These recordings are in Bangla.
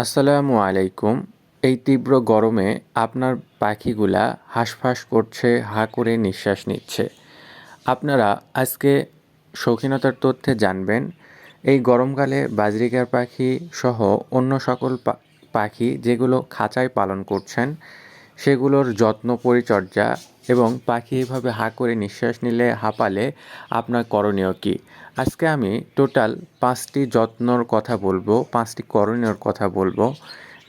আসসালামু আলাইকুম। এই তীব্র গরমে আপনার পাখিগুলা হাঁসফাঁস করছে, হা করে নিঃশ্বাস নিচ্ছে। আপনারা আজকে শৌখিনতার তথ্যে জানবেন, এই গরমকালে বাজরিকার পাখি সহ অন্য সকল পাখি যেগুলো খাঁচায় পালন করছেন, সেগুলোর যত্ন পরিচর্যা এবং পাখি এভাবে হা করে নিঃশ্বাস নিলে, হাঁপালে আপনার করণীয় কী? আজকে আমি টোটাল পাঁচটি যত্নর কথা বলব, পাঁচটি করণীয়র কথা বলব,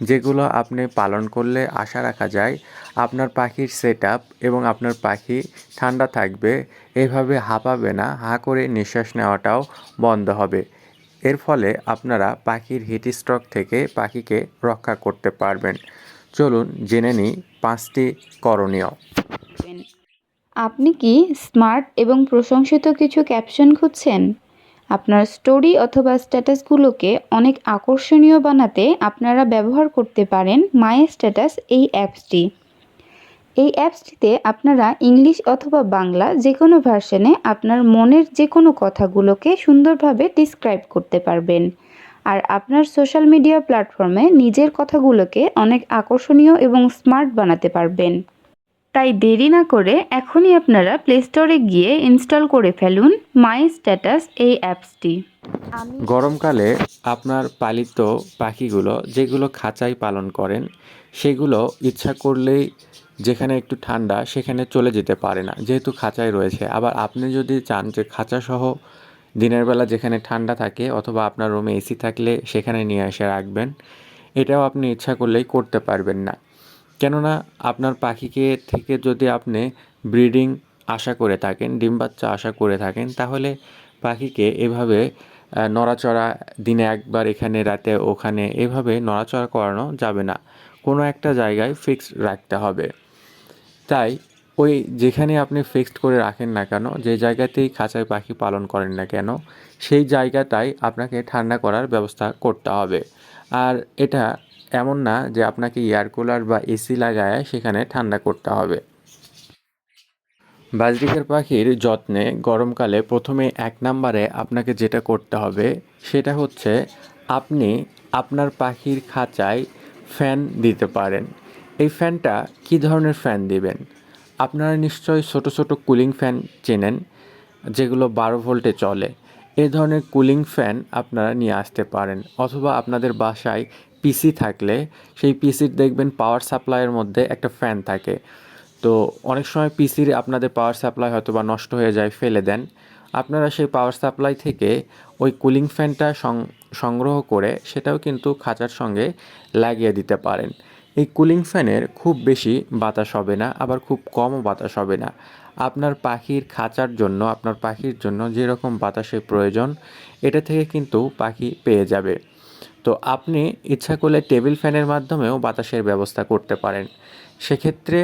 যেগুলো আপনি পালন করলে আশা রাখা যায় আপনার পাখির সেট এবং আপনার পাখি ঠান্ডা থাকবে, এভাবে হাঁপাবে না, হা করে নিঃশ্বাস নেওয়াটাও বন্ধ হবে। এর ফলে আপনারা পাখির হিট স্ট্রোক থেকে পাখিকে রক্ষা করতে পারবেন। চলুন জেনে নিই পাঁচটি করণীয়। আপনি কি স্মার্ট এবং প্রশংসিত কিছু ক্যাপশন খুঁজছেন? আপনার স্টোরি অথবা স্ট্যাটাসগুলোকে অনেক আকর্ষণীয় বানাতে আপনারা ব্যবহার করতে পারেন মাই স্ট্যাটাস এই অ্যাপসটি। এই অ্যাপসটিতে আপনারা ইংলিশ অথবা বাংলা যে কোনো ভার্সনে আপনার মনের যে কোনো কথাগুলোকে সুন্দরভাবে ডিসক্রাইব করতে পারবেন। আর আপনার সোশ্যাল মিডিয়া প্ল্যাটফর্মে নিজের কথাগুলোকে অনেক আকর্ষণীয় এবং স্মার্ট বানাতে পারবেন। তাই দেরি না করে এখনই আপনারা প্লে স্টোরে গিয়ে ইনস্টল করে ফেলুন মাই স্ট্যাটাস এই অ্যাপসটি। গরমকালে আপনার পালিত পাখিগুলো যেগুলো খাঁচায় পালন করেন সেগুলো ইচ্ছা করলেই যেখানে একটু ঠান্ডা সেখানে চলে যেতে পারে না যেহেতু খাঁচায় রয়েছে। আবার আপনি যদি চান যে খাঁচা সহ দিনের বেলা যেখানে ঠান্ডা থাকে অথবা আপনার রুমে এসি থাকলে সেখানে নিয়ে এসে রাখবেন। এটাও আপনি ইচ্ছা করলেই করতে পারবেন না। কেননা আপনার পাখিকে থেকে যদি আপনি ব্রিডিং আশা করে থাকেন, ডিম বাচ্চা আশা করে থাকেন, তাহলে পাখিকে এভাবে নড়াচড়া দিনে একবার এখানে, রাতে ওখানে এভাবে নড়াচড়া করানো যাবে না। কোনো একটা জায়গায় ফিক্সড রাখতে হবে। তাই ওই যেখানে আপনি ফিক্সড করে রাখেন না কেন, যে জায়গাতেই খাঁচায় পাখি পালন করেন না কেন, সেই জায়গাটাই আপনাকে ঠান্ডা করার ব্যবস্থা করতে হবে। আর এটা এমন না যে আপনাকে এয়ার কুলার বা এসি লাগায় সেখানে ঠান্ডা করতে হবে। বাজরিকার পাখির যত্নে গরমকালে প্রথমে এক নম্বরে আপনাকে যেটা করতে হবে, সেটা হচ্ছে আপনি আপনার পাখির খাঁচায় ফ্যান দিতে পারেন। এই ফ্যানটা কী ধরনের ফ্যান দিবেন? আপনারা নিশ্চয়ই ছোট ছোট কুলিং ফ্যান চেনেন, যেগুলো বারো ভোল্টে চলে। এ ধরনের কুলিং ফ্যান আপনারা নিয়ে আসতে পারেন, অথবা আপনাদের বাসায় পিসি থাকলে সেই পিসির দেখবেন পাওয়ার সাপ্লাইয়ের মধ্যে একটা ফ্যান থাকে। তো অনেক সময় পিসির আপনাদের পাওয়ার সাপ্লাই হয়তো বা নষ্ট হয়ে যায়, ফেলে দেন। আপনারা সেই পাওয়ার সাপ্লাই থেকে ওই কুলিং ফ্যানটা সংগ্রহ করে সেটাও কিন্তু খাঁচার সঙ্গে লাগিয়ে দিতে পারেন। এই কুলিং ফ্যানের খুব বেশি বাতাস হবে না, আবার খুব কমও বাতাস হবে না। আপনার পাখির খাঁচার জন্য, আপনার পাখির জন্য যেরকম বাতাসের প্রয়োজন, এটা থেকে কিন্তু পাখি পেয়ে যাবে। তো আপনি ইচ্ছা করলে টেবিল ফ্যানের মাধ্যমেও বাতাসের ব্যবস্থা করতে পারেন। সেক্ষেত্রে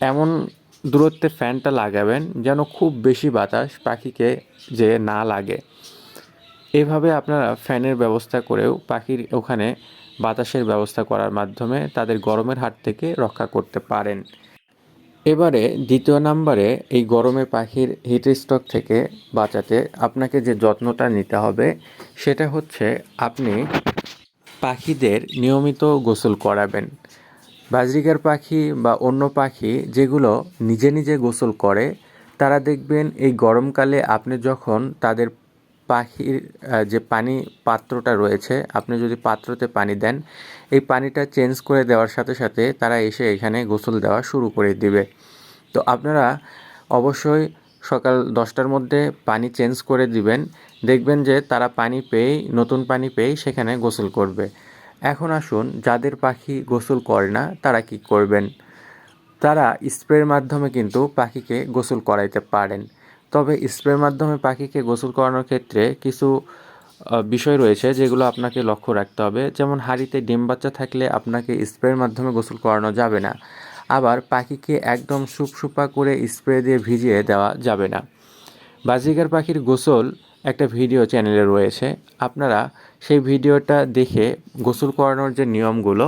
এমন দূরত্বে ফ্যানটা লাগাবেন যেন খুব বেশি বাতাস পাখিকে যে না লাগে। এভাবে আপনারা ফ্যানের ব্যবস্থা করেও পাখির ওখানে বাতাসের ব্যবস্থা করার মাধ্যমে তাদের গরমের হাত থেকে রক্ষা করতে পারেন। এবারে দ্বিতীয় নম্বরে এই গরমে পাখির হিট স্ট্রোক থেকে বাঁচাতে আপনাকে যে যত্নটা নিতে হবে, সেটা হচ্ছে আপনি পাখিদের নিয়মিত গোসল করাবেন। বাজরিকার পাখি বা অন্য পাখি যেগুলো নিজে নিজে গোসল করে, তারা দেখবেন এই গরমকালে আপনি যখন তাদের পাখির যে পানি পাত্রটা রয়েছে, আপনি যদি পাত্রতে পানি দেন, এই পানিটা চেঞ্জ করে দেওয়ার সাথে সাথে তারা এসে এখানে গোসল দেওয়া শুরু করে দিবে। তো আপনারা অবশ্যই সকাল দশটার মধ্যে পানি চেঞ্জ করে দিবেন। দেখবেন যে তারা পানি পেয়েই, নতুন পানি পেয়েই সেখানে গোসল করবে। এখন আসুন, যাদের পাখি গোসল করে না, তারা কি করবেন? তারা স্প্রের মাধ্যমে কিন্তু পাখিকে গোসল করাইতে পারেন। তবে স্প্রের মাধ্যমে পাখিকে গোসল করানোর ক্ষেত্রে কিছু বিষয় রয়েছে যেগুলো আপনাকে লক্ষ্য রাখতে হবে। যেমন হাঁড়িতে ডিম বাচ্চা থাকলে আপনাকে স্প্রের মাধ্যমে গোসল করানো যাবে না। আবার পাখিকে একদম সুপসুপা করে স্প্রে দিয়ে ভিজিয়ে দেওয়া যাবে না। বাজিকার পাখির গোসল একটা ভিডিও চ্যানেলে রয়েছে। আপনারা সেই ভিডিওটা দেখে গোসল করানোর যে নিয়মগুলো,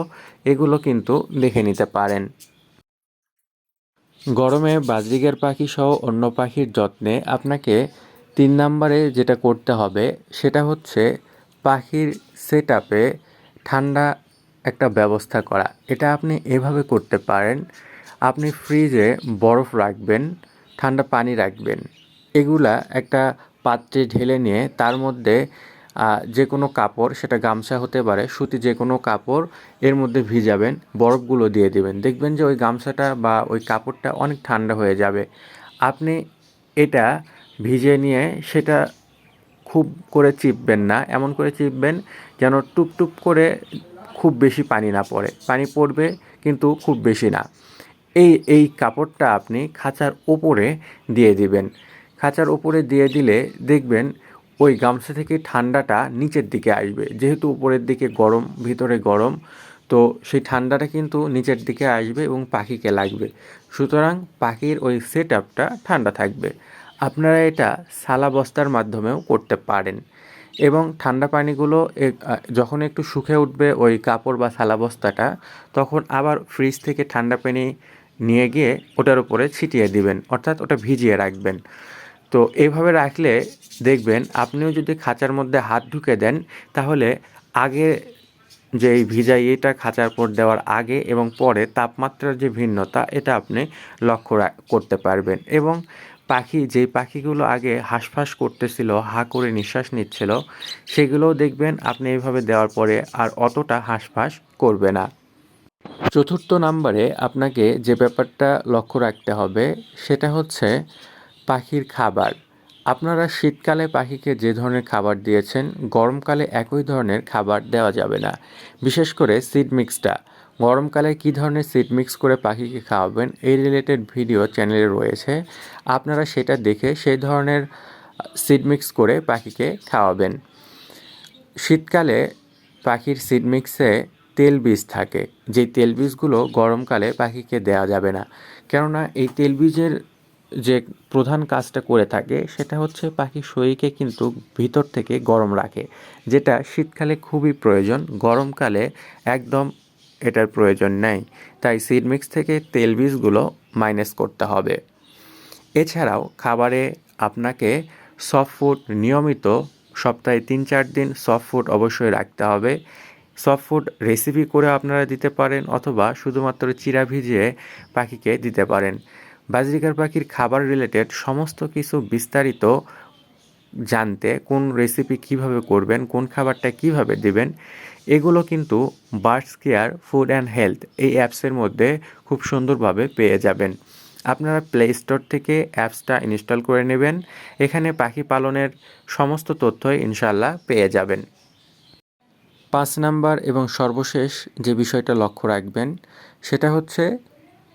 এগুলো কিন্তু দেখে নিতে পারেন। গরমে বাজরিকের পাখি সহ অন্য পাখির যত্নে আপনাকে তিন নম্বরে যেটা করতে হবে, সেটা হচ্ছে পাখির সেট ঠান্ডা একটা ব্যবস্থা করা। এটা আপনি এভাবে করতে পারেন। আপনি ফ্রিজে বরফ রাখবেন, ঠান্ডা পানি রাখবেন। এগুলা একটা পাত্রে ঢেলে নিয়ে তার মধ্যে যে কোনো কাপড়, সেটা গামছা হতে পারে, সুতি যে কোনো কাপড়, এর মধ্যে ভিজাবেন, বরফগুলো দিয়ে দিবেন। দেখবেন যে ওই গামছাটা বা ওই কাপড়টা অনেক ঠান্ডা হয়ে যাবে। আপনি এটা ভিজে নিয়ে সেটা খুব করে চিপবেন না। এমন করে চিপবেন যেন টুপটুপ করে খুব বেশি পানি না পড়ে। পানি পড়বে কিন্তু খুব বেশি না। এই এই কাপড়টা আপনি খাঁচার ওপরে দিয়ে দিবেন। খাঁচার ওপরে দিয়ে দিলে দেখবেন ওই গামছা থেকে ঠান্ডাটা নিচের দিকে আসবে। যেহেতু উপরের দিকে গরম, ভিতরে গরম, তো সেই ঠান্ডাটা কিন্তু নিচের দিকে আসবে এবং পাখিকে লাগবে। সুতরাং পাখির ওই সেট আপটা ঠান্ডা থাকবে। আপনারা এটা সালা বস্তার মাধ্যমেও করতে পারেন। এবং ঠান্ডা পানিগুলো যখন একটু শুকে উঠবে ওই কাপড় বা সালা বস্তাটা, তখন আবার ফ্রিজ থেকে ঠান্ডা পানি নিয়ে গিয়ে ওটার উপরে ছিটিয়ে দিবেন। অর্থাৎ ওটা ভিজিয়ে রাখবেন। তো এইভাবে রাখলে দেখবেন আপনিও যদি খাঁচার মধ্যে হাত ঢুকে দেন, তাহলে আগে যে এই ভিজা ইয়েটা খাঁচার পর দেওয়ার আগে এবং পরে তাপমাত্রার যে ভিন্নতা, এটা আপনি লক্ষ্য করতে পারবেন। এবং পাখি, যেই পাখিগুলো আগে হাঁসফাঁস করতেছিল, হা করে নিঃশ্বাস নিচ্ছিল, সেগুলোও দেখবেন আপনি এইভাবে দেওয়ার পরে আর অতটা হাঁসফাঁস করবে না। চতুর্থ নাম্বারে আপনাকে যে ব্যাপারটা লক্ষ্য রাখতে হবে, সেটা হচ্ছে পাখির খাবার। আপনারা শীতকালে পাখিকে যে ধরনের খাবার দিয়েছেন, গরমকালে একই ধরনের খাবার দেওয়া যাবে না। বিশেষ করে সিড মিক্সটা গরমকালে কী ধরনের সিড মিক্স করে পাখিকে খাওয়াবেন, এই রিলেটেড ভিডিও চ্যানেলে রয়েছে। আপনারা সেটা দেখে সেই ধরনের সিড মিক্স করে পাখিকে খাওয়াবেন। শীতকালে পাখির সিড মিক্সে তেল বীজ থাকে। যেই তেল বীজগুলো গরমকালে পাখিকে দেওয়া যাবে না। কেননা এই তেল বীজের যে প্রধান কাজটা করে থাকে সেটা হচ্ছে পাখির শরীরকে কিন্তু ভিতর থেকে গরম রাখে, যেটা শীতকালে খুবই প্রয়োজন, গরমকালে একদম এটার প্রয়োজন নেই। তাই সিড মিক্স থেকে তেল বীজগুলো মাইনাস করতে হবে। এছাড়াও খাবারে আপনাকে সফট ফুড নিয়মিত সপ্তাহে তিন চার দিন সফট ফুড অবশ্যই রাখতে হবে। সফট ফুড রেসিপি করে আপনারা দিতে পারেন অথবা শুধুমাত্র চিরা ভিজিয়ে পাখিকে দিতে পারেন। বাজরিকার পাখির খাবার রিলেটেড সমস্ত কিছু বিস্তারিত জানতে কোন রেসিপি কীভাবে করবেন, কোন খাবারটা কীভাবে দিবেন, এগুলো কিন্তু birds care food and health এই অ্যাপসের মধ্যে খুব সুন্দরভাবে পেয়ে যাবেন। আপনারা প্লে স্টোর থেকে অ্যাপসটা ইনস্টল করে নেবেন। এখানে পাখি পালনের সমস্ত তথ্যই ইনশাল্লাহ পেয়ে যাবেন। পাঁচ নাম্বার এবং সর্বশেষ যে বিষয়টা লক্ষ্য রাখবেন, সেটা হচ্ছে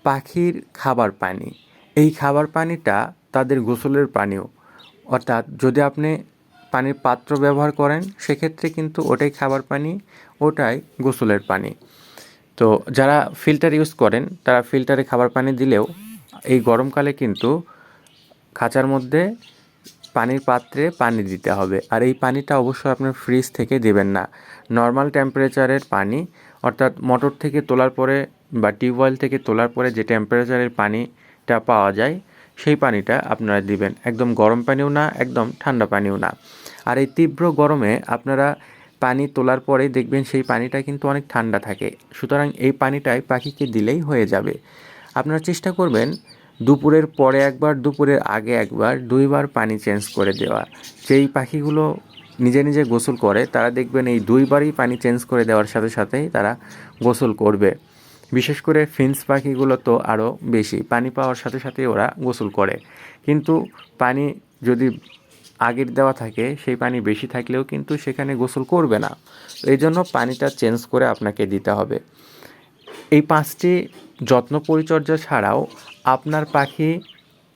পাখির খাবার পানি। এই খাবার পানিটা তাদের গোসলের পানিও। অর্থাৎ যদি আপনি পানির পাত্র ব্যবহার করেন, সেক্ষেত্রে কিন্তু ওটাই খাবার পানি, ওটাই গোসলের পানি। তো যারা ফিল্টার ইউজ করেন, তারা ফিল্টারে খাবার পানি দিলেও এই গরমকালে কিন্তু খাঁচার মধ্যে পানির পাত্রে পানি দিতে হবে। আর এই পানিটা অবশ্যই আপনার ফ্রিজ থেকে দেবেন না। নর্মাল টেম্পারেচারের পানি, অর্থাৎ মোটর থেকে তোলার পরে বা টিউবওয়েল থেকে তোলার পরে যে টেম্পারেচারের পানিটা পাওয়া যায়, সেই পানিটা আপনারা দিবেন। একদম গরম পানিও না, একদম ঠান্ডা পানিও না। আর এই তীব্র গরমে আপনারা পানি তোলার পরেই দেখবেন সেই পানিটা কিন্তু অনেক ঠান্ডা থাকে। সুতরাং এই পানিটাই পাখিকে দিলেই হয়ে যাবে। আপনারা চেষ্টা করবেন দুপুরের পরে একবার, দুপুরের আগে একবার, দুইবার পানি চেঞ্জ করে দেওয়া। যেই পাখিগুলো নিজে নিজে গোসল করে, তারা দেখবেন এই দুইবারই পানি চেঞ্জ করে দেওয়ার সাথে সাথেই তারা গোসল করবে। বিশেষ করে ফিন্স পাখিগুলো তো আরও বেশি। পানি পাওয়ার সাথে সাথে ওরা গোসল করে। কিন্তু পানি যদি আগের দেওয়া থাকে, সেই পানি বেশি থাকলেও কিন্তু সেখানে গোসল করবে না। এই জন্য পানিটা চেঞ্জ করে আপনাকে দিতে হবে। এই পাঁচটি যত্ন পরিচর্যা ছাড়াও আপনার পাখি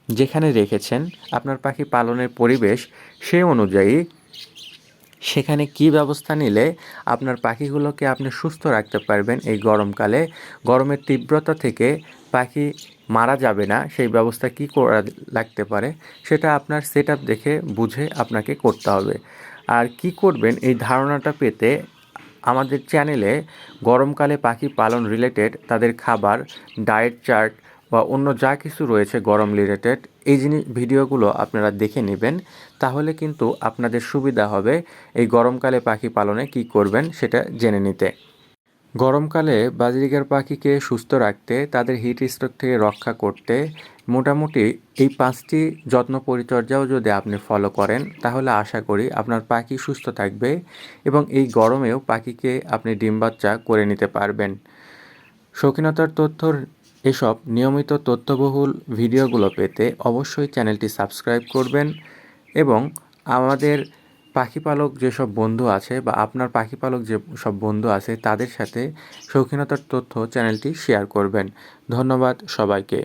যেখানে রেখেছেন, আপনার পাখি পালনের পরিবেশ সেই অনুযায়ী সেখানে কি ব্যবস্থা নিলে আপনার পাখিগুলোকে আপনি সুস্থ রাখতে পারবেন এই গরমকালে? গরমের তীব্রতা থেকে পাখি মারা যাবে না, সেই ব্যবস্থা কি করা লাগতে পারে? সেটা আপনার সেট দেখে বুঝে আপনাকে করতে হবে। আর কি করবেন, এই ধারণাটা পেতে আমাদের চ্যানেলে গরমকালে পাখি পালন রিলেটেড তাদের খাবার ডায়েট চার্ট বা অন্য যা কিছু রয়েছে গরম রিলেটেড এই জিনিস ভিডিওগুলো আপনারা দেখে নেবেন। তাহলে কিন্তু আপনাদের সুবিধা হবে এই গরমকালে পাখি পালনে কি করবেন সেটা জেনে নিতে। গরমকালে বাজরিগার পাখিকে সুস্থ রাখতে, তাদের হিট স্ট্রোক থেকে রক্ষা করতে মোটামুটি এই পাঁচটি যত্ন পরিচর্যাও যদি আপনি ফলো করেন, তাহলে আশা করি আপনার পাখি সুস্থ থাকবে এবং এই গরমেও পাখিকে আপনি ডিম বাচ্চা করে নিতে পারবেন। শৌখিনতার তথ্যর এসব নিয়মিত তথ্যবহুল ভিডিওগুলো পেতে অবশ্যই চ্যানেলটি সাবস্ক্রাইব করবেন এবং আমাদের পাখিপালক যেসব বন্ধু আছে বা আপনার পাখিপালক যে সব বন্ধু আছে তাদের সাথে শৌখিনতার তথ্য চ্যানেলটি শেয়ার করবেন। ধন্যবাদ সবাইকে।